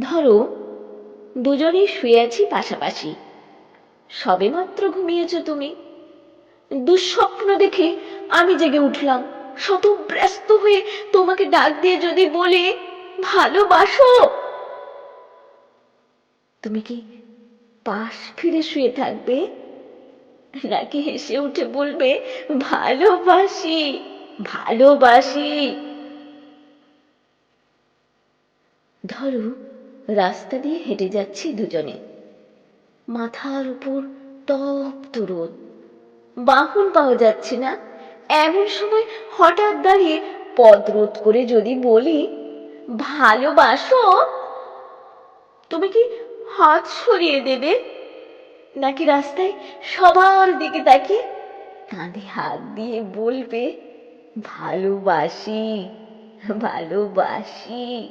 ধরো, দুজনেই শুয়ে আছি পাশাপাশি। সবেমাত্র ঘুমিয়েছ তুমি। দুঃস্বপ্ন দেখে আমি জেগে উঠলাম। শত ব্যস্ত হয়ে তোমাকে ডাক দিয়ে যদি বলি, ভালোবাসো? তুমি কি পাশ ফিরে শুয়ে থাকবে? নাকি হেসে উঠে বলবে, ভালোবাসি ভালোবাসি? ধরো রাস্তা দিয়ে হেঁটে যাচ্ছি দুজনে। মাথার উপর তপ্ত রোদ বাহন পাওয়া যাচ্ছে না। এমন সময় হঠাৎ দাঁড়িয়ে পথ রোধ করে যদি বলি, ভালোবাসো? তুমি কি হাত সরিয়ে দেবে? নাকি রাস্তায় সবার দিকে তাকিয়ে কাঁধে হাত দিয়ে বলবে, ভালোবাসি ভালোবাসি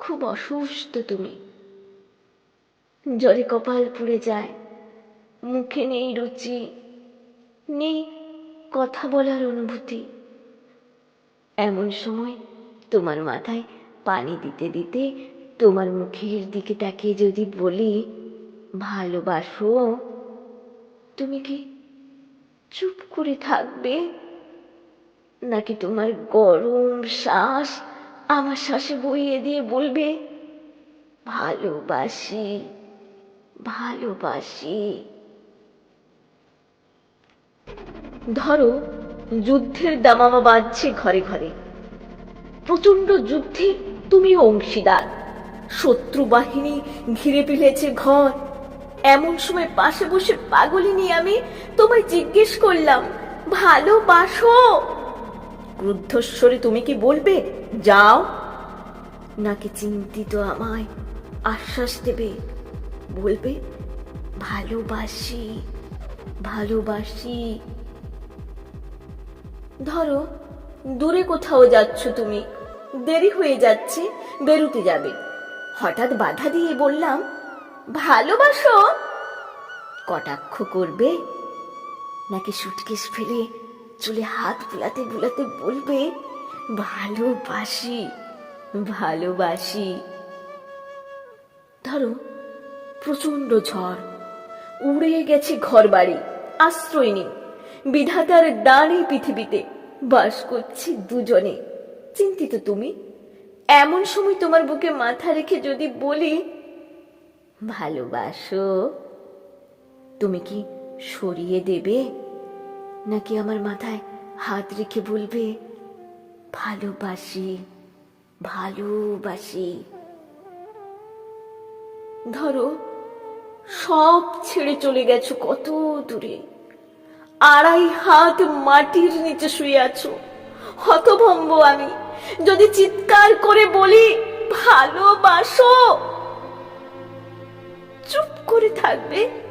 খুব অসুস্থ তুমি। জ্বরে কপাল পুড়ে যায়, মুখে নেই রুচি, নেই কথা বলার অনুভূতি, এমন সময় তোমার মাথায় পানি দিতে দিতে তোমার মুখের দিকে তাকিয়ে যদি বলি, ভালোবাসো, তুমি কি চুপ করে থাকবে? নাকি তোমার গরম শ্বাস আমার শ্বাসে বইয়ে দিয়ে বলবে, ভালোবাসি ভালোবাসি। ধরো যুদ্ধের দামামা বাজছে ঘরে ঘরে। প্রচণ্ড যুদ্ধে তুমি অংশীদার। শত্রু বাহিনী ঘিরে ফেলেছে ঘর। এমন সময় পাশে বসে পাগলিনী আমি তোমায় জিজ্ঞেস করলাম, ভালোবাসো? ক্রুদ্ধস্বরে তুমি কি বলবে? যাও। নাকি চিন্তিত আমায় আশ্বাস দেবে? বলবে, ভালোবাসি ভালোবাসি। ধরো, দূরে কোথাও যাচ্ছ তুমি, দেরি হয়ে যাচ্ছে, বেরুতে যাবে। হঠাৎ বাধা দিয়ে বললাম, ভালোবাসো? কটাক্ষ করবে, নাকি সুটকেস ফেলে চুলে হাত বুলাতে বুলাতে বলবে, ভালোবাসি ভালোবাসি। ধরো প্রচণ্ড ঝড়, উড়ে গেছে ঘর বাড়ি আশ্রয় নেই বিধাতার দাঁড়ি পৃথিবীতে বাস করছি দুজনে। চিন্তিত তুমি? এমন সময় তোমার বুকে মাথা রেখে যদি বলি, ভালোবাসো, তুমি কি সরিয়ে দেবে? নাকি আমার মাথায় হাত রেখে বলবে, ভালোবাসি ভালোবাসি ধরো, সব ছেড়ে চলে গেছো কত দূরে। আড়াই হাত মাটির নিচে শুয়ে আছো। হতভম্ব আমি, যদি চিৎকার করে বলি, ভালোবাসো চুপ করে থাকবে?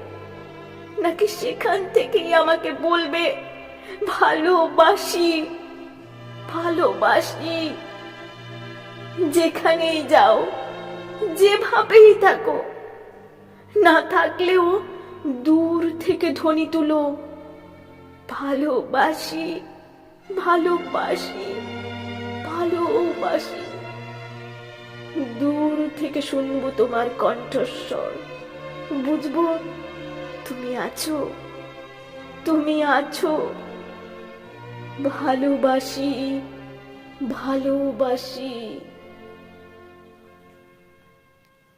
নাকি সেখান থেকেই আমাকে বলবে, ভালোবাসি ভালোবাসি। যেখানেই যাও, যেভাবেই থাকো, না থাকলেও দূর থেকে ধ্বনি তুলো, ভালোবাসি ভালোবাসি ভালোবাসি। দূর থেকে শুনব তোমার কণ্ঠস্বর, বুঝব তুমি আছো তুমি আছো। ভালোবাসি ভালোবাসি।